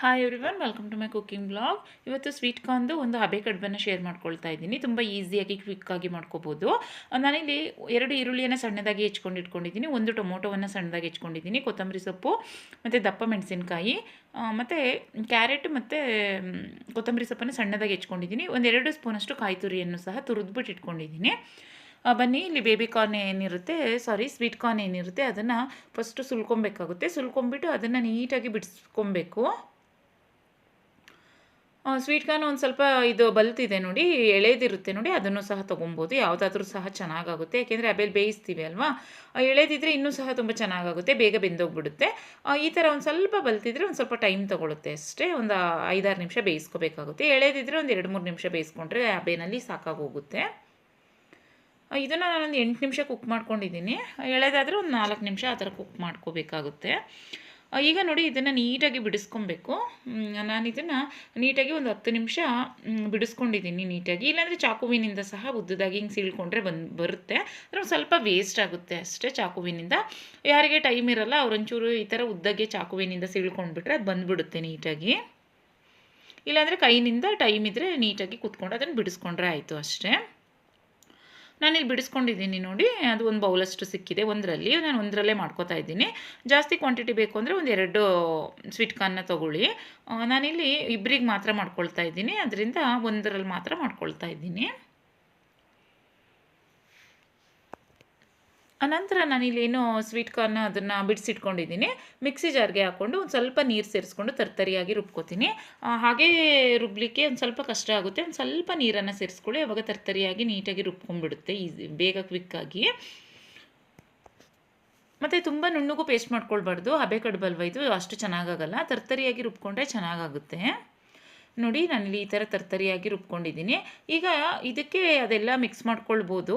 Hi everyone welcome to my cooking blog ಇವತ್ತು sweet ಕಾರ್ನ್ದು ಒಂದು ಹಬೆ ಕಡುಬನ್ನು ಶೇರ್ ಮಾಡ್ಕೊಳ್ತಾ ಇದ್ದೀನಿ. ತುಂಬ ಈಸಿಯಾಗಿ ಕ್ವಿಕ್ಕಾಗಿ ಮಾಡ್ಕೋಬೋದು. ನಾನಿಲ್ಲಿ ಎರಡು ಈರುಳ್ಳಿಯನ್ನು ಸಣ್ಣದಾಗಿ ಹೆಚ್ಕೊಂಡು ಇಟ್ಕೊಂಡಿದ್ದೀನಿ. ಒಂದು ಟೊಮೊಟೊವನ್ನು ಸಣ್ಣದಾಗಿ ಹೆಚ್ಕೊಂಡಿದ್ದೀನಿ. ಕೊತ್ತಂಬರಿ ಸೊಪ್ಪು, ಮತ್ತು ದಪ್ಪ ಮೆಣಸಿನ್ಕಾಯಿ ಮತ್ತು ಕ್ಯಾರೆಟ್ ಮತ್ತು ಕೊತ್ತಂಬರಿ ಸೊಪ್ಪನ್ನು ಸಣ್ಣದಾಗಿ ಹೆಚ್ಕೊಂಡಿದ್ದೀನಿ. ಒಂದೆರಡು ಸ್ಪೂನಷ್ಟು ಕಾಯಿ ತುರಿಯನ್ನು ಸಹ ತುರಿದ್ಬಿಟ್ಟು ಇಟ್ಕೊಂಡಿದ್ದೀನಿ. ಬನ್ನಿ, ಇಲ್ಲಿ ಬೇಬಿ ಕಾರ್ನ್ ಏನಿರುತ್ತೆ ಸಾರಿ ಸ್ವೀಟ್ ಕಾರ್ನ್ ಏನಿರುತ್ತೆ, ಅದನ್ನು ಫಸ್ಟು ಸುಲ್ಕೊಬೇಕಾಗುತ್ತೆ. ಸುಲ್ಕೊಂಬಿಟ್ಟು ಅದನ್ನು ನೀಟಾಗಿ ಬಿಡಿಸ್ಕೊಬೇಕು ಸ್ವೀಟ್ ಕಾರ್ನ್ ಒಂದು ಸ್ವಲ್ಪ ಇದು ಬಲ್ತಿದೆ ನೋಡಿ, ಎಳೆದಿರುತ್ತೆ ನೋಡಿ, ಅದನ್ನು ಸಹ ತೊಗೊಬೋದು. ಯಾವುದಾದ್ರೂ ಸಹ ಚೆನ್ನಾಗಾಗುತ್ತೆ. ಯಾಕೆಂದರೆ ಅಬೇಲಿ ಬೇಯಿಸ್ತೀವಿ ಅಲ್ವಾ? ಎಳೆದಿದ್ರೆ ಇನ್ನೂ ಸಹ ತುಂಬ ಚೆನ್ನಾಗಾಗುತ್ತೆ, ಬೇಗ ಬೆಂದೋಗ್ಬಿಡುತ್ತೆ. ಈ ಥರ ಒಂದು ಸ್ವಲ್ಪ ಬಲ್ತಿದ್ರೆ ಒಂದು ಸ್ವಲ್ಪ ಟೈಮ್ ತೊಗೊಳುತ್ತೆ ಅಷ್ಟೇ. ಒಂದು ಐದಾರು ನಿಮಿಷ ಬೇಯಿಸ್ಕೋಬೇಕಾಗುತ್ತೆ. ಎಳೆದಿದ್ರೆ ಒಂದು ಎರಡು ಮೂರು ನಿಮಿಷ ಬೇಯಿಸ್ಕೊಂಡ್ರೆ ಅಬೇನಲ್ಲಿ ಸಾಕಾಗೋಗುತ್ತೆ. ಇದನ್ನು ನಾನೊಂದು ಎಂಟು ನಿಮಿಷ ಕುಕ್ ಮಾಡ್ಕೊಂಡಿದ್ದೀನಿ. ಎಳೆದಾದರೆ ಒಂದು ನಾಲ್ಕು ನಿಮಿಷ ಆ ಥರ ಕುಕ್ ಮಾಡ್ಕೋಬೇಕಾಗುತ್ತೆ. ಈಗ ನೋಡಿ ಇದನ್ನು ನೀಟಾಗಿ ಬಿಡಿಸ್ಕೊಬೇಕು. ನಾನು ಇದನ್ನು ನೀಟಾಗಿ ಒಂದು ಹತ್ತು ನಿಮಿಷ ಬಿಡಿಸ್ಕೊಂಡಿದ್ದೀನಿ ನೀಟಾಗಿ. ಇಲ್ಲಾಂದರೆ ಚಾಕುವಿನಿಂದ ಸಹ ಉದ್ದದಾಗಿ ಹಿಂಗೆ ಸೀಳ್ಕೊಂಡ್ರೆ ಬಂದು, ಬರುತ್ತೆ. ಅಂದರೆ ಸ್ವಲ್ಪ ವೇಸ್ಟ್ ಆಗುತ್ತೆ ಅಷ್ಟೇ ಚಾಕುವಿನಿಂದ. ಯಾರಿಗೆ ಟೈಮ್ ಇರಲ್ಲ, ಅವ್ರೊಂಚೂರು ಈ ಥರ ಉದ್ದಗೆ ಚಾಕುವಿನಿಂದ ಸೀಳ್ಕೊಂಡ್ಬಿಟ್ರೆ ಅದು ಬಂದುಬಿಡುತ್ತೆ ನೀಟಾಗಿ. ಇಲ್ಲಾಂದರೆ ಕೈನಿಂದ ಟೈಮ್ ಇದ್ದರೆ ನೀಟಾಗಿ ಕುತ್ಕೊಂಡು ಅದನ್ನು ಬಿಡಿಸ್ಕೊಂಡ್ರೆ ಆಯಿತು ಅಷ್ಟೇ. ನಾನಿಲ್ಲಿ ಬಿಡಿಸ್ಕೊಂಡಿದ್ದೀನಿ ನೋಡಿ, ಅದು ಒಂದು ಬೌಲಷ್ಟು ಸಿಕ್ಕಿದೆ, ಒಂದರಲ್ಲಿ. ನಾನು ಒಂದರಲ್ಲೇ ಮಾಡ್ಕೋತಾ ಇದ್ದೀನಿ. ಜಾಸ್ತಿ ಕ್ವಾಂಟಿಟಿ ಬೇಕು ಅಂದರೆ ಒಂದು ಎರಡು ಸ್ವೀಟ್ ಕಾರ್ನ ತೊಗೊಳ್ಳಿ. ನಾನಿಲ್ಲಿ ಇಬ್ಬರಿಗೆ ಮಾತ್ರ ಮಾಡ್ಕೊಳ್ತಾ ಇದ್ದೀನಿ. ಅದರಿಂದ ಒಂದರಲ್ಲಿ ಮಾತ್ರ ಮಾಡ್ಕೊಳ್ತಾ ಇದ್ದೀನಿ. ಅನಂತರ ನಾನಿಲ್ಲಿ ಏನು ಸ್ವೀಟ್ ಕಾರ್ನ ಅದನ್ನು ಬಿಡಿಸಿಟ್ಕೊಂಡಿದ್ದೀನಿ. ಮಿಕ್ಸಿ ಜಾರ್ಗೆ ಹಾಕ್ಕೊಂಡು ಒಂದು ಸ್ವಲ್ಪ ನೀರು ಸೇರಿಸ್ಕೊಂಡು ತರ್ತರಿಯಾಗಿ ರುಬ್ಕೋತೀನಿ. ಹಾಗೇ ರುಬ್ಲಿಕ್ಕೆ ಒಂದು ಸ್ವಲ್ಪ ಕಷ್ಟ ಆಗುತ್ತೆ. ಒಂದು ಸ್ವಲ್ಪ ನೀರನ್ನು ಸೇರಿಸ್ಕೊಳ್ಳಿ. ಅವಾಗ ತರ್ತರಿಯಾಗಿ ನೀಟಾಗಿ ರುಬ್ಕೊಂಡ್ಬಿಡುತ್ತೆ. ಈಸಿ, ಬೇಗ ಕ್ವಿಕ್ಕಾಗಿ ಮತ್ತು ತುಂಬ ನುಣ್ಣಗೂ ಪೇಸ್ಟ್ ಮಾಡ್ಕೊಳ್ಬಾರ್ದು. ಹಬೆ ಕಡ್ಬಲ್ವ ಇದು? ಅಷ್ಟು ಚೆನ್ನಾಗಾಗಲ್ಲ ತರ್ತರಿಯಾಗಿ ರುಬ್ಕೊಂಡ್ರೆ ಚೆನ್ನಾಗಾಗುತ್ತೆ ನೋಡಿ, ನಾನಿಲ್ಲಿ ಈ ಥರ ತರ್ತರಿಯಾಗಿ ರುಬ್ಕೊಂಡಿದ್ದೀನಿ. ಈಗ ಇದಕ್ಕೆ ಅದೆಲ್ಲ ಮಿಕ್ಸ್ ಮಾಡ್ಕೊಳ್ಬೋದು.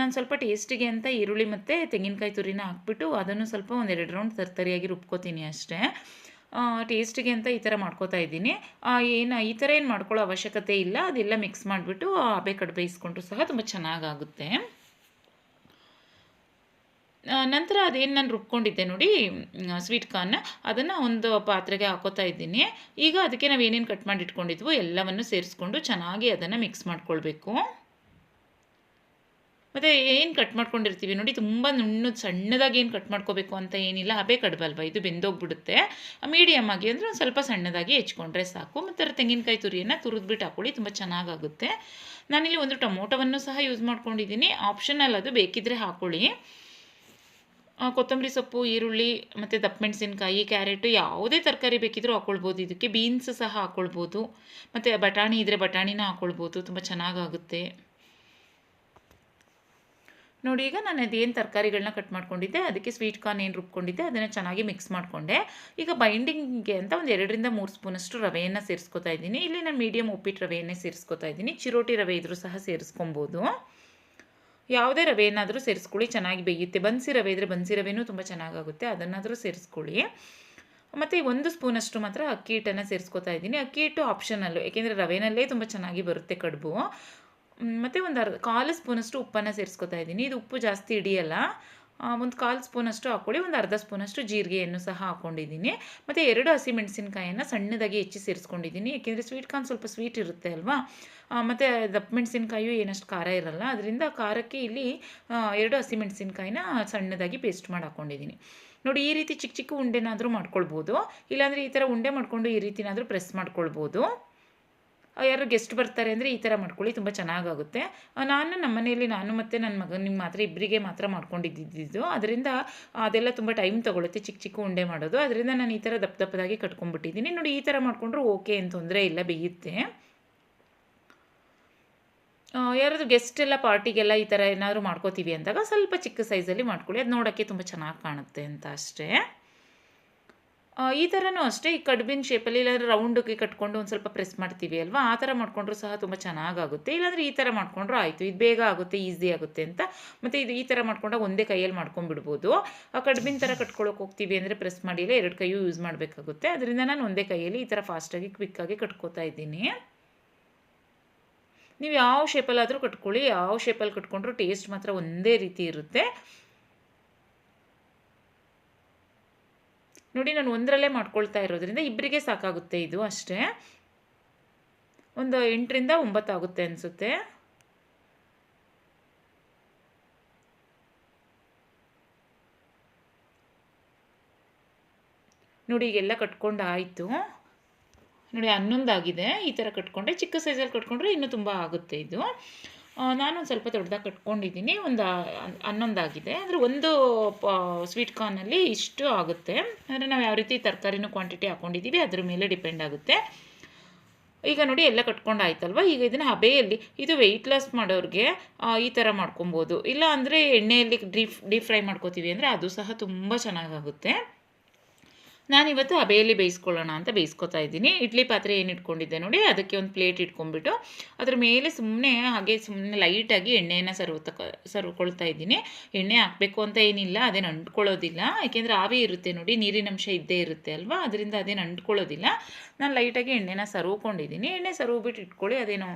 ನಾನು ಸ್ವಲ್ಪ ಟೇಸ್ಟಿಗೆ ಅಂತ ಈರುಳ್ಳಿ ಮತ್ತು ತೆಂಗಿನಕಾಯಿ ತುರಿನ ಹಾಕ್ಬಿಟ್ಟು ಅದನ್ನು ಸ್ವಲ್ಪ ಒಂದೆರಡು ರೌಂಡ್ ತರ್ತರಿಯಾಗಿ ರುಬ್ಕೋತೀನಿ ಅಷ್ಟೇ. ಟೇಸ್ಟಿಗೆ ಅಂತ ಈ ಥರ ಮಾಡ್ಕೋತಾ ಇದ್ದೀನಿ. ಏನು, ಈ ಥರ ಏನು ಮಾಡ್ಕೊಳ್ಳೋ ಅವಶ್ಯಕತೆ ಇಲ್ಲ. ಅದೆಲ್ಲ ಮಿಕ್ಸ್ ಮಾಡಿಬಿಟ್ಟು ಅಬೆ ಕಡುಬು ಇಸ್ಕೊಂಡ್ರು ಸಹ ತುಂಬ ಚೆನ್ನಾಗಾಗುತ್ತೆ. ನಂತರ ಅದೇನು ನಾನು ರುಬ್ಕೊಂಡಿದ್ದೆ ನೋಡಿ ಸ್ವೀಟ್ ಕಾರ್ನ್ ಅದನ್ನು ಒಂದು ಪಾತ್ರೆಗೆ ಹಾಕೋತಾ ಇದ್ದೀನಿ. ಈಗ ಅದಕ್ಕೆ ನಾವು ಏನೇನು ಕಟ್ ಮಾಡಿ ಇಟ್ಕೊಂಡಿದ್ವು ಎಲ್ಲವನ್ನು ಸೇರಿಸ್ಕೊಂಡು ಚೆನ್ನಾಗಿ ಅದನ್ನು ಮಿಕ್ಸ್ ಮಾಡ್ಕೊಳ್ಬೇಕು. ಮತ್ತು ಏನು ಕಟ್ ಮಾಡ್ಕೊಂಡಿರ್ತೀವಿ ನೋಡಿ, ತುಂಬ ನುಣ್ಣು ಸಣ್ಣದಾಗಿ ಏನು ಕಟ್ ಮಾಡ್ಕೋಬೇಕು ಅಂತ ಏನಿಲ್ಲ, ಹಬೆ ಕಡ್ಬಲ್ವ, ಇದು ಬೆಂದೋಗ್ಬಿಡುತ್ತೆ. ಮೀಡಿಯಮ್ ಆಗಿ ಅಂದರೆ ಒಂದು ಸ್ವಲ್ಪ ಸಣ್ಣದಾಗಿ ಹೆಚ್ಕೊಂಡ್ರೆ ಸಾಕು. ಮತ್ತು ತೆಂಗಿನಕಾಯಿ ತುರಿಯನ್ನು ತುರಿದ್ಬಿಟ್ಟು ಹಾಕೊಳ್ಳಿ, ತುಂಬ ಚೆನ್ನಾಗಾಗುತ್ತೆ. ನಾನಿಲ್ಲಿ ಒಂದು ಟೊಮೊಟೊವನ್ನು ಸಹ ಯೂಸ್ ಮಾಡ್ಕೊಂಡಿದ್ದೀನಿ. ಆಪ್ಷನಲ್ ಅದು ಬೇಕಿದ್ದರೆ ಹಾಕೊಳ್ಳಿ. ಕೊತ್ತಂಬರಿ ಸೊಪ್ಪು, ಈರುಳ್ಳಿ, ಮತ್ತು ದಪ್ಪ ಮೆಣಸಿನ್ಕಾಯಿ ಕ್ಯಾರೆಟು, ಯಾವುದೇ ತರಕಾರಿ ಬೇಕಿದ್ರೂ ಹಾಕ್ಕೊಳ್ಬೋದು ಇದಕ್ಕೆ ಬೀನ್ಸ್ ಸಹ ಹಾಕ್ಕೊಳ್ಬೋದು ಮತ್ತು ಬಟಾಣಿ ಇದ್ದರೆ ಬಟಾಣಿನ ಹಾಕ್ಕೊಳ್ಬೋದು ತುಂಬ ಚೆನ್ನಾಗಾಗುತ್ತೆ. ನೋಡಿ, ಈಗ ನಾನು ಅದೇನು ತರಕಾರಿಗಳನ್ನ ಕಟ್ ಮಾಡ್ಕೊಂಡಿದ್ದೆ. ಅದಕ್ಕೆ ಸ್ವೀಟ್ ಕಾರ್ನ್ ಏನು ರುಬ್ಕೊಂಡಿದ್ದೆ. ಅದನ್ನು ಚೆನ್ನಾಗಿ ಮಿಕ್ಸ್ ಮಾಡಿಕೊಂಡೆ. ಈಗ ಬೈಂಡಿಂಗ್ಗೆ ಅಂತ ಒಂದು ಎರಡರಿಂದ ಮೂರು ಸ್ಪೂನಷ್ಟು ರವೆಯನ್ನು ಸೇರಿಸ್ಕೊತಾ ಇದ್ದೀನಿ. ಇಲ್ಲಿ ನಾನು ಮೀಡಿಯಮ್ ಉಪ್ಪಿಟ್ಟು ರವೆಯನ್ನೇ ಸೇರಿಸ್ಕೊತಾ ಇದ್ದೀನಿ. ಚಿರೋಟಿ ರವೆ ಇದ್ರೂ ಸಹ ಸೇರಿಸ್ಕೊಬೋದು. ಯಾವುದೇ ರವೆ ಏನಾದರೂ ಸೇರಿಸ್ಕೊಳ್ಳಿ, ಚೆನ್ನಾಗಿ ಬೇಯುತ್ತೆ. ಬನ್ಸಿ ರವೆ ಇದ್ದರೆ ಬನ್ಸಿ ರವೆನೂ ತುಂಬ ಚೆನ್ನಾಗಾಗುತ್ತೆ. ಅದನ್ನಾದರೂ ಸೇರಿಸ್ಕೊಳ್ಳಿ. ಮತ್ತು ಒಂದು ಸ್ಪೂನಷ್ಟು ಮಾತ್ರ ಅಕ್ಕಿ ಹಿಟ್ಟನ್ನು ಸೇರಿಸ್ಕೊತಾ ಇದ್ದೀನಿ. ಅಕ್ಕಿ ಹಿಟ್ಟು ಆಪ್ಷನಲ್ಲು ಏಕೆಂದರೆ ರವೆನಲ್ಲೇ ತುಂಬ ಚೆನ್ನಾಗಿ ಬರುತ್ತೆ ಕಡುಬು. ಮತ್ತು ಒಂದು ಅರ್ಧ, ಕಾಲು ಸ್ಪೂನಷ್ಟು ಉಪ್ಪನ್ನು ಸೇರಿಸ್ಕೊತಾ ಇದ್ದೀನಿ. ಇದು ಉಪ್ಪು ಜಾಸ್ತಿ ಹಿಡಿಯಲ್ಲ. ಒಂದು ಕಾಲು ಸ್ಪೂನಷ್ಟು ಹಾಕ್ಕೊಳ್ಳಿ, ಒಂದು ಅರ್ಧ ಸ್ಪೂನಷ್ಟು ಜೀರಿಗೆಯನ್ನು ಸಹ ಹಾಕ್ಕೊಂಡಿದ್ದೀನಿ ಮತ್ತು ಎರಡು ಹಸಿಮೆಣಸಿನ್ಕಾಯನ್ನು ಸಣ್ಣದಾಗಿ ಹೆಚ್ಚಿ ಸೇರಿಸ್ಕೊಂಡಿದ್ದೀನಿ. ಏಕೆಂದರೆ ಸ್ವೀಟ್ ಕಾರ್ನ್ ಸ್ವಲ್ಪ ಸ್ವೀಟ್ ಇರುತ್ತೆ ಅಲ್ವಾ? ಮತ್ತು ದಪ್ಪ ಮೆಣಸಿನ್ಕಾಯು ಏನಷ್ಟು ಖಾರ ಇರಲ್ಲ, ಅದರಿಂದ ಖಾರಕ್ಕೆ ಇಲ್ಲಿ ಎರಡು ಎರಡು ಹಸಿಮೆಣಸಿನ್ಕಾಯಿನ ಸಣ್ಣದಾಗಿ ಪೇಸ್ಟ್ ಮಾಡಿ ಹಾಕ್ಕೊಂಡಿದ್ದೀನಿ ನೋಡಿ, ಈ ರೀತಿ ಚಿಕ್ಕ ಚಿಕ್ಕ ಉಂಡೆನಾದರೂ ಮಾಡ್ಕೊಳ್ಬೋದು. ಇಲ್ಲಾಂದರೆ ಈ ಥರ ಉಂಡೆ ಮಾಡಿಕೊಂಡು ಈ ರೀತಿನಾದರೂ ಪ್ರೆಸ್ ಮಾಡ್ಕೊಳ್ಬೋದು. ಯಾರು ಗೆಸ್ಟ್ ಬರ್ತಾರೆ ಅಂದರೆ ಈ ಥರ ಮಾಡ್ಕೊಳ್ಳಿ, ತುಂಬ ಚೆನ್ನಾಗಾಗುತ್ತೆ. ನಾನು ನಮ್ಮ ಮನೆಯಲ್ಲಿ ನಾನು ಮತ್ತು ನನ್ನ ಮಗನಿಗೆ ಮಾತ್ರ ಇಬ್ಬರಿಗೆ ಮಾತ್ರ ಮಾಡ್ಕೊಂಡಿದ್ದಿದ್ದು. ಅದರಿಂದ ಅದೆಲ್ಲ ತುಂಬ ಟೈಮ್ ತೊಗೊಳುತ್ತೆ ಚಿಕ್ಕ ಚಿಕ್ಕ ಉಂಡೆ ಮಾಡೋದು. ಅದರಿಂದ ನಾನು ಈ ಥರ ದಪ್ಪ ದಪ್ಪದಾಗಿ ಕಟ್ಕೊಂಡ್ಬಿಟ್ಟಿದ್ದೀನಿ. ನೋಡಿ, ಈ ಥರ ಮಾಡಿಕೊಂಡ್ರು ಓಕೆ ಏನು ತೊಂದರೆ ಇಲ್ಲ, ಬೇಯುತ್ತೆ. ಯಾರಾದರೂ ಗೆಸ್ಟ್ ಎಲ್ಲ ಪಾರ್ಟಿಗೆಲ್ಲ ಈ ಥರ ಏನಾದರೂ ಮಾಡ್ಕೋತೀವಿ ಅಂದಾಗ ಸ್ವಲ್ಪ ಚಿಕ್ಕ ಸೈಜಲ್ಲಿ ಮಾಡ್ಕೊಳ್ಳಿ. ಅದು ನೋಡೋಕ್ಕೆ ತುಂಬ ಚೆನ್ನಾಗಿ ಕಾಣುತ್ತೆ ಅಂತ ಅಷ್ಟೇ. ಈ ಥರನೂ ಅಷ್ಟೇ, ಈ ಕಡ್ಬಿನ ಶೇಪಲ್ಲಿ ಇಲ್ಲಾಂದರೆ ರೌಂಡಿಗೆ ಕಟ್ಕೊಂಡು ಒಂದು ಸ್ವಲ್ಪ ಪ್ರೆಸ್ ಮಾಡ್ತೀವಿ ಅಲ್ವಾ? ಆ ಥರ ಮಾಡಿಕೊಂಡ್ರೂ ಸಹ ತುಂಬ ಚೆನ್ನಾಗಾಗುತ್ತೆ. ಇಲ್ಲಾಂದರೆ ಈ ಥರ ಮಾಡಿಕೊಂಡ್ರೂ ಆಯಿತು. ಇದು ಬೇಗ ಆಗುತ್ತೆ ಈಸಿ ಆಗುತ್ತೆ ಅಂತ. ಮತ್ತು ಇದು ಈ ಥರ ಮಾಡ್ಕೊಂಡಾಗ ಒಂದೇ ಕೈಯಲ್ಲಿ ಮಾಡ್ಕೊಂಡ್ಬಿಡ್ಬೋದು ಆ ಕಡ್ಬಿನ ಥರ ಕಟ್ಕೊಳಕ್ಕೆ ಹೋಗ್ತೀವಿ ಅಂದರೆ ಪ್ರೆಸ್ ಮಾಡಿಲ್ಲ ಎರಡು ಕೈಯೂ ಯೂಸ್ ಮಾಡಬೇಕಾಗುತ್ತೆ. ಅದರಿಂದ ನಾನು ಒಂದೇ ಕೈಯಲ್ಲಿ ಈ ಥರ ಫಾಸ್ಟಾಗಿ ಕ್ವಿಕ್ಕಾಗಿ ಕಟ್ಕೋತಾ ಇದ್ದೀನಿ. ನೀವು ಯಾವ ಶೇಪಲ್ಲಾದರೂ ಕಟ್ಕೊಳ್ಳಿ. ಯಾವ ಶೇಪಲ್ಲಿ ಕಟ್ಕೊಂಡ್ರೂ ಟೇಸ್ಟ್ ಮಾತ್ರ ಒಂದೇ ರೀತಿ ಇರುತ್ತೆ. ನೋಡಿ, ನಾನು ಒಂದರಲ್ಲೇ ಮಾಡ್ಕೊಳ್ತಾ ಇರೋದ್ರಿಂದ ಇಬ್ಬರಿಗೆ ಸಾಕಾಗುತ್ತೆ ಇದು ಅಷ್ಟೇ. ಒಂದು ಎಂಟರಿಂದ ಒಂಬತ್ತು ಆಗುತ್ತೆ ಅನಿಸುತ್ತೆ. ನೋಡಿ, ಈಗೆಲ್ಲ ಕಟ್ಕೊಂಡು ಆಯಿತು. ನೋಡಿ, ಹನ್ನೊಂದಾಗಿದೆ. ಈ ಥರ ಕಟ್ಕೊಂಡ್ರೆ ಚಿಕ್ಕ ಸೈಜಲ್ಲಿ ಕಟ್ಕೊಂಡ್ರೆ ಇನ್ನೂ ತುಂಬ ಆಗುತ್ತೆ ಇದು. ಆ, ನಾನು ಸ್ವಲ್ಪ ದೊಡ್ಡದಾಗಿ ಕಟ್ಕೊಂಡಿದ್ದೀನಿ ಒಂದು ಹನ್ನೊಂದಾಗಿದೆ. ಅಂದರೆ ಒಂದು ಸ್ವೀಟ್ ಕಾರ್ನಲ್ಲಿ ಇಷ್ಟು ಆಗುತ್ತೆ. ಅಂದರೆ ನಾವು ಯಾವ ರೀತಿ ತರಕಾರಿನೂ ಕ್ವಾಂಟಿಟಿ ಹಾಕ್ಕೊಂಡಿದ್ದೀವಿ ಅದ್ರ ಮೇಲೆ ಡಿಪೆಂಡ್ ಆಗುತ್ತೆ. ಈಗ ನೋಡಿ ಎಲ್ಲ ಕಟ್ಕೊಂಡು ಆಯ್ತಲ್ವ ಈಗ ಇದನ್ನು ಹಬೆಯಲ್ಲಿ ಇದು ವೆಯ್ಟ್ ಲಾಸ್ ಮಾಡೋರಿಗೆ ಈ ಥರ ಮಾಡ್ಕೊಬೋದು. ಇಲ್ಲ ಅಂದರೆ ಎಣ್ಣೆಯಲ್ಲಿ ಡೀಪ್ ಡೀಪ್ ಫ್ರೈ ಮಾಡ್ಕೋತೀವಿ ಅಂದರೆ ಅದು ಸಹ ತುಂಬ ಚೆನ್ನಾಗಾಗುತ್ತೆ. ನಾನಿವತ್ತು ಹಬೆಯಲ್ಲಿ ಬೇಯಿಸ್ಕೊಳ್ಳೋಣ ಅಂತ ಬೇಯಿಸ್ಕೊತಾ ಇದ್ದೀನಿ. ಇಡ್ಲಿ ಪಾತ್ರೆ ಏನು ಇಟ್ಕೊಂಡಿದ್ದೆ ನೋಡಿ, ಅದಕ್ಕೆ ಒಂದು ಪ್ಲೇಟ್ ಇಟ್ಕೊಂಡ್ಬಿಟ್ಟು ಅದ್ರ ಮೇಲೆ ಸುಮ್ಮನೆ ಹಾಗೆ ಸುಮ್ಮನೆ ಲೈಟಾಗಿ ಎಣ್ಣೆಯನ್ನು ಸರ್ವ್ ತಕ, ಸರ್ವ್ಕೊಳ್ತಾ ಇದ್ದೀನಿ. ಎಣ್ಣೆ ಹಾಕಬೇಕು ಅಂತ ಏನಿಲ್ಲ ಅದೇನು ಅಂಟ್ಕೊಳ್ಳೋದಿಲ್ಲ ಯಾಕೆಂದರೆ ಆವಿ ಇರುತ್ತೆ ನೋಡಿ ನೀರಿನಂಶ ಇದ್ದೇ ಇರುತ್ತೆ ಅಲ್ವಾ? ಅದರಿಂದ ಅದೇನು ಅಂಟ್ಕೊಳ್ಳೋದಿಲ್ಲ ನಾನು ಲೈಟಾಗಿ ಎಣ್ಣೆನ ಸರ್ವ್ಕೊಂಡಿದ್ದೀನಿ. ಎಣ್ಣೆ ಸರ್ವ್ಬಿಟ್ಟು ಇಟ್ಕೊಳ್ಳಿ, ಅದೇನು,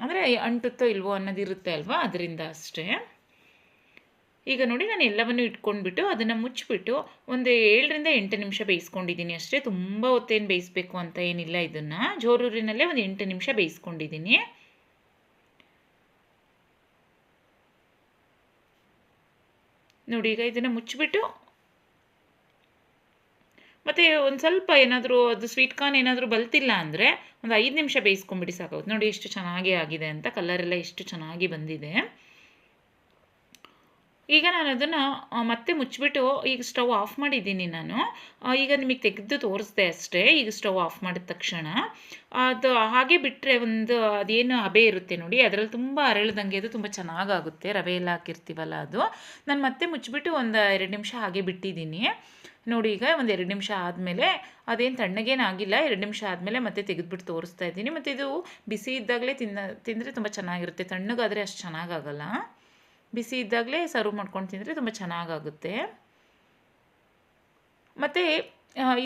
ಅಂದರೆ ಅಂಟುತ್ತೋ ಇಲ್ವೋ ಅನ್ನೋದಿರುತ್ತೆ ಅಲ್ವಾ? ಅದರಿಂದ ಅಷ್ಟೇ. ಈಗ ನೋಡಿ ನಾನು ಎಲ್ಲವನ್ನು ಇಟ್ಕೊಂಡ್ಬಿಟ್ಟು ಅದನ್ನು ಮುಚ್ಚಿಬಿಟ್ಟು ಒಂದು ಏಳರಿಂದ ಎಂಟು ನಿಮಿಷ ಬೇಯಿಸ್ಕೊಂಡಿದ್ದೀನಿ ಅಷ್ಟೇ. ತುಂಬ ಹೊತ್ತೇನು ಬೇಯಿಸ್ಬೇಕು ಅಂತ ಏನಿಲ್ಲ ಇದನ್ನು. ಜೋರೂರಿನಲ್ಲೇ ಒಂದು ಎಂಟು ನಿಮಿಷ ಬೇಯಿಸ್ಕೊಂಡಿದ್ದೀನಿ. ನೋಡಿ ಈಗ ಇದನ್ನು ಮುಚ್ಚಿಬಿಟ್ಟು ಮತ್ತು ಒಂದು ಸ್ವಲ್ಪ ಏನಾದರೂ ಅದು ಸ್ವೀಟ್ ಕಾರ್ನ್ ಏನಾದರೂ ಬಲ್ತಿಲ್ಲ ಅಂದರೆ ಒಂದು ಐದು ನಿಮಿಷ ಬೇಯಿಸ್ಕೊಂಬಿಡಿ ಸಾಕಾಗುತ್ತೆ. ನೋಡಿ ಎಷ್ಟು ಚೆನ್ನಾಗಿ ಆಗಿದೆ ಅಂತ ಕಲರೆಲ್ಲ ಎಷ್ಟು ಚೆನ್ನಾಗಿ ಬಂದಿದೆ. ಈಗ ನಾನು ಅದನ್ನು ಮತ್ತೆ ಮುಚ್ಚಿಬಿಟ್ಟು, ಈಗ ಸ್ಟವ್ ಆಫ್ ಮಾಡಿದ್ದೀನಿ ನಾನು. ಈಗ ನಿಮಗೆ ತೆಗೆದು ತೋರಿಸ್ದೆ ಅಷ್ಟೇ, ಈಗ ಸ್ಟವ್ ಆಫ್ ಮಾಡಿದ ತಕ್ಷಣ. ಅದು ಹಾಗೆ ಬಿಟ್ಟರೆ ಒಂದು, ಅದೇನು ಹಬೆ ಇರುತ್ತೆ ನೋಡಿ, ಅದರಲ್ಲಿ ತುಂಬ ಅರಳ್ದಂಗೆ ಅದು ತುಂಬ ಚೆನ್ನಾಗಾಗುತ್ತೆ, ರವೆ ಎಲ್ಲ ಹಾಕಿರ್ತೀವಲ್ಲ ಅದು. ನಾನು ಮತ್ತೆ ಮುಚ್ಚಿಬಿಟ್ಟು ಒಂದು ಎರಡು ನಿಮಿಷ ಹಾಗೆ ಬಿಟ್ಟಿದ್ದೀನಿ. ನೋಡಿ ಈಗ ಒಂದು ಎರಡು ನಿಮಿಷ ಆದಮೇಲೆ, ಅದೇನು ತಣ್ಣಗೇನು ಆಗಿಲ್ಲ, ಎರಡು ನಿಮಿಷ ಆದಮೇಲೆ ಮತ್ತೆ ತೆಗೆದುಬಿಟ್ಟು ತೋರಿಸ್ತಾ ಇದ್ದೀನಿ. ಮತ್ತು ಇದು ಬಿಸಿ ಇದ್ದಾಗಲೇ ತಿನ್ನ, ತಿಂದರೆ ತುಂಬ ಚೆನ್ನಾಗಿರುತ್ತೆ, ತಣ್ಣಗಾದರೆ ಅಷ್ಟು ಚೆನ್ನಾಗಾಗಲ್ಲ ಬಿಸಿ ಇದ್ದಾಗಲೇ ಸರ್ವ್ ಮಾಡ್ಕೊಂಡು ತಿಂದರೆ ತುಂಬ ಚೆನ್ನಾಗಾಗುತ್ತೆ. ಮತ್ತು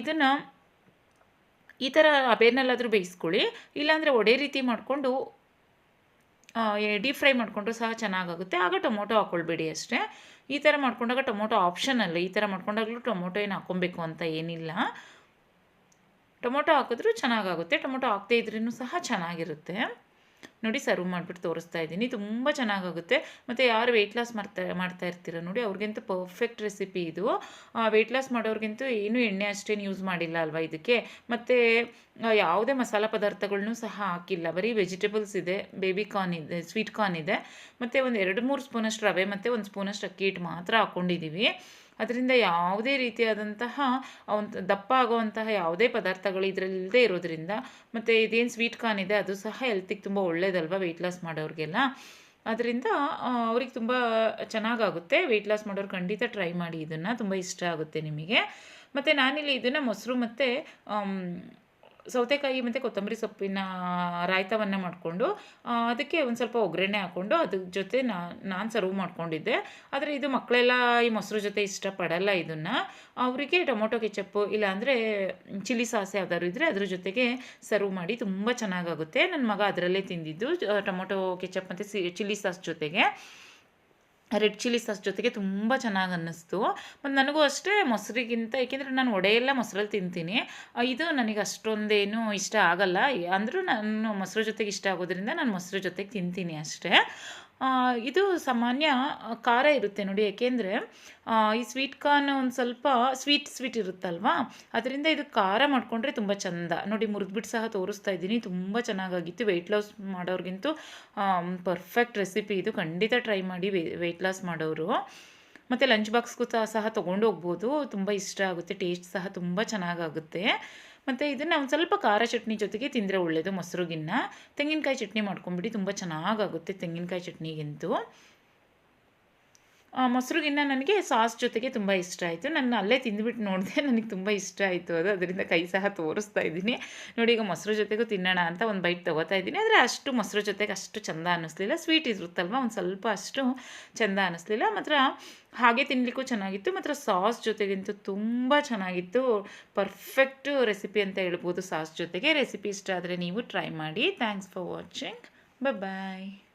ಇದನ್ನು ಈ ಥರ ಬೇರ್ನಲ್ಲಾದರೂ ಬೇಯಿಸ್ಕೊಳ್ಳಿ. ಇಲ್ಲಾಂದರೆ ಒಡೆ ರೀತಿ ಮಾಡಿಕೊಂಡು ಡೀಪ್ ಫ್ರೈ ಮಾಡಿಕೊಂಡ್ರು ಸಹ ಚೆನ್ನಾಗಾಗುತ್ತೆ. ಆಗ ಟೊಮೊಟೊ ಹಾಕ್ಕೊಳ್ಬೇಡಿ ಅಷ್ಟೇ. ಈ ಥರ ಮಾಡ್ಕೊಂಡಾಗ ಟೊಮೊಟೊ ಆಪ್ಷನಲ್ಲ ಈ ಥರ ಮಾಡ್ಕೊಂಡಾಗಲೂ ಟೊಮೊಟೊ ಏನು ಹಾಕ್ಕೊಬೇಕು ಅಂತ ಏನಿಲ್ಲ. ಟೊಮೊಟೊ ಹಾಕಿದ್ರೂ ಚೆನ್ನಾಗಾಗುತ್ತೆ. ಟೊಮೊಟೊ ಹಾಕದೇ ಇದ್ರೂ ಸಹ ಚೆನ್ನಾಗಿರುತ್ತೆ. ನೋಡಿ ಸರ್ವ್ ಮಾಡಿಬಿಟ್ಟು ತೋರಿಸ್ತಾ ಇದ್ದೀನಿ. ತುಂಬ ಚೆನ್ನಾಗಾಗುತ್ತೆ. ಮತ್ತು ಯಾರು ವೆಯ್ಟ್ ಲಾಸ್ ಮಾಡ್ತಾ ಮಾಡ್ತಾ ಇರ್ತೀರ ನೋಡಿ, ಅವ್ರಿಗಂತೂ ಪರ್ಫೆಕ್ಟ್ ರೆಸಿಪಿ ಇದು. ವೆಯ್ಟ್ ಲಾಸ್ ಮಾಡೋರಿಗಂತೂ ಏನೂ ಎಣ್ಣೆ ಅಷ್ಟೇನು ಯೂಸ್ ಮಾಡಿಲ್ಲ ಅಲ್ವಾ ಇದಕ್ಕೆ? ಮತ್ತು ಯಾವುದೇ ಮಸಾಲ ಪದಾರ್ಥಗಳ್ನೂ ಸಹ ಹಾಕಿಲ್ಲ. ಬರೀ ವೆಜಿಟೇಬಲ್ಸ್ ಇದೆ ಬೇಬಿ ಕಾರ್ನ್ ಇದೆ ಸ್ವೀಟ್ ಕಾರ್ನ್ ಇದೆ. ಮತ್ತು ಒಂದು ಎರಡು ಮೂರು ಸ್ಪೂನಷ್ಟು ರವೆ ಮತ್ತು ಒಂದು ಸ್ಪೂನಷ್ಟು ಅಕ್ಕಿ ಹಿಟ್ಟು ಮಾತ್ರ ಹಾಕ್ಕೊಂಡಿದ್ದೀವಿ ಅದರಿಂದ ಯಾವುದೇ ರೀತಿಯಾದಂತಹ ಒಂದು ದಪ್ಪ ಆಗುವಂತಹ ಯಾವುದೇ ಪದಾರ್ಥಗಳು ಇದರಲ್ಲಿ ಇರೋದ್ರಿಂದ ಮತ್ತು ಇದೇನು ಸ್ವೀಟ್ ಕಾರ್ನ್ ಇದೆ, ಅದು ಸಹ ಹೆಲ್ತಿಗೆ ತುಂಬ ಒಳ್ಳೇದಲ್ವಾ ವೆಯ್ಟ್ ಲಾಸ್ ಮಾಡೋರಿಗೆಲ್ಲ. ಅದರಿಂದ ಅವ್ರಿಗೆ ತುಂಬ ಚೆನ್ನಾಗಾಗುತ್ತೆ. ವೆಯ್ಟ್ ಲಾಸ್ ಮಾಡೋರು ಖಂಡಿತ ಟ್ರೈ ಮಾಡಿ ಇದನ್ನು. ತುಂಬ ಇಷ್ಟ ಆಗುತ್ತೆ ನಿಮಗೆ. ಮತ್ತು ನಾನಿಲ್ಲಿ ಇದನ್ನು ಮೊಸರು ಮತ್ತು ಸೌತೆಕಾಯಿ ಮತ್ತು ಕೊತ್ತಂಬರಿ ಸೊಪ್ಪಿನ ರಾಯ್ತವನ್ನು ಮಾಡಿಕೊಂಡು ಅದಕ್ಕೆ ಒಂದು ಸ್ವಲ್ಪ ಒಗ್ಗರಣೆ ಹಾಕ್ಕೊಂಡು ಅದ್ರ ಜೊತೆ ನಾನು ಸರ್ವ್ ಮಾಡ್ಕೊಂಡಿದ್ದೆ. ಆದರೆ ಇದು ಮಕ್ಕಳೆಲ್ಲ ಈ ಮೊಸರು ಜೊತೆ ಇಷ್ಟಪಡಲ್ಲ ಇದನ್ನು. ಅವರಿಗೆ ಟೊಮೊಟೊ, ಕೆಚಪ್ಪು ಇಲ್ಲಾಂದರೆ ಚಿಲ್ಲಿ ಸಾಸ್ ಯಾವ್ದಾದ್ರು ಇದ್ದರೆ ಅದ್ರ ಜೊತೆಗೆ ಸರ್ವ್ ಮಾಡಿ ತುಂಬ ಚೆನ್ನಾಗಾಗುತ್ತೆ. ನನ್ನ ಮಗ ಅದರಲ್ಲೇ ತಿಂದಿದ್ದು ಟೊಮೊಟೊ, ಕೆಚಪ್ ಮತ್ತು ಸಿ, ಚಿಲ್ಲಿ ಸಾಸ್ ಜೊತೆಗೆ. ರೆಡ್ ಚಿಲ್ಲಿ ಸಾಸ್ ಜೊತೆಗೆ ತುಂಬ ಚೆನ್ನಾಗಿ ಅನ್ನಿಸ್ತು. ಮತ್ತು ನನಗೂ ಅಷ್ಟೇ ಮೊಸರಿಗಿಂತ, ಏಕೆಂದರೆ ನಾನು ಒಡೆಯೆಲ್ಲ ಮೊಸರಲ್ಲಿ ತಿಂತೀನಿ. ಇದು ನನಗೆ ಅಷ್ಟೊಂದೇನು ಇಷ್ಟ ಆಗಲ್ಲ. ಅಂದರೂ ನಾನು ಮೊಸರು ಜೊತೆಗೆ ಇಷ್ಟ ಆಗೋದ್ರಿಂದ ನಾನು ಮೊಸರು ಜೊತೆಗೆ ತಿಂತೀನಿ ಅಷ್ಟೇ. ಇದು ಸಾಮಾನ್ಯ ಖಾರ ಇರುತ್ತೆ ನೋಡಿ, ಏಕೆಂದರೆ ಈ ಸ್ವೀಟ್ ಕಾರ್ನ್ ಒಂದು ಸ್ವಲ್ಪ ಸ್ವೀಟ್ ಸ್ವೀಟ್ ಇರುತ್ತಲ್ವಾ? ಅದರಿಂದ ಇದು ಖಾರ ಮಾಡಿಕೊಂಡ್ರೆ ತುಂಬ ಚಂದ. ನೋಡಿ ಮುರಿದ್ಬಿಟ್ಟು ಸಹ ತೋರಿಸ್ತಾ ಇದ್ದೀನಿ. ತುಂಬ ಚೆನ್ನಾಗಾಗಿತ್ತು. ವೆಯ್ಟ್ ಲಾಸ್ ಮಾಡೋರ್ಗಿಂತೂ ಪರ್ಫೆಕ್ಟ್ ರೆಸಿಪಿ ಇದು. ಖಂಡಿತ ಟ್ರೈ ಮಾಡಿ ವೆಯ್ಟ್ ಲಾಸ್ ಮಾಡೋರು. ಮತ್ತು ಲಂಚ್ ಬಾಕ್ಸ್ಗೂ ಸಹ ತೊಗೊಂಡು ಹೋಗ್ಬೋದು ತುಂಬ ಇಷ್ಟ ಆಗುತ್ತೆ ಟೇಸ್ಟ್ ಸಹ ತುಂಬ ಚೆನ್ನಾಗಾಗುತ್ತೆ. ಮತ್ತು ಇದನ್ನು ಒಂದು ಸ್ವಲ್ಪ ಖಾರ ಚಟ್ನಿ ಜೊತೆಗೆ ತಿಂದರೆ ಒಳ್ಳೆಯದು ಮೊಸರುಗಿನ್ನ ತೆಂಗಿನಕಾಯಿ ಚಟ್ನಿ ಮಾಡ್ಕೊಂಬಿಡಿ ತುಂಬ ಚೆನ್ನಾಗಾಗುತ್ತೆ ತೆಂಗಿನಕಾಯಿ ಚಟ್ನಿಗಿಂತೂ ಮೊಸರುಗಿನ್ನ ನನಗೆ ಸಾಸ್ ಜೊತೆಗೆ ತುಂಬ ಇಷ್ಟ ಆಯಿತು. ನಾನು ಅಲ್ಲೇ ತಿಂದುಬಿಟ್ಟು ನೋಡಿದೆ ನನಗೆ ತುಂಬ ಇಷ್ಟ ಆಯಿತು ಅದು. ಅದರಿಂದ ಕೈ ಸಹ ತೋರಿಸ್ತಾ ಇದ್ದೀನಿ. ನೋಡಿ ಈಗ ಮೊಸರು ಜೊತೆಗೂ ತಿನ್ನೋಣ ಅಂತ ಒಂದು ಬೈಟ್ ತೊಗೋತಾ ಇದ್ದೀನಿ. ಆದರೆ ಅಷ್ಟು ಮೊಸರು ಜೊತೆಗೆ ಅಷ್ಟು ಚೆಂದ ಅನ್ನಿಸ್ಲಿಲ್ಲ ಸ್ವೀಟ್ ಇರುತ್ತಲ್ವ? ಒಂದು ಸ್ವಲ್ಪ ಅಷ್ಟು ಚೆಂದ ಅನ್ನಿಸ್ಲಿಲ್ಲ ಮಾತ್ರ ಹಾಗೆ ತಿನ್ನಲಿಕ್ಕೂ ಚೆನ್ನಾಗಿತ್ತು. ಮಾತ್ರ ಸಾಸ್ ಜೊತೆಗಿಂತೂ ತುಂಬ ಚೆನ್ನಾಗಿತ್ತು. ಪರ್ಫೆಕ್ಟ್ ರೆಸಿಪಿ ಅಂತ ಹೇಳ್ಬೋದು ಸಾಸ್ ಜೊತೆಗೆ. ರೆಸಿಪಿ ಇಷ್ಟ ಆದರೆ ನೀವು ಟ್ರೈ ಮಾಡಿ. Thanks for watching bye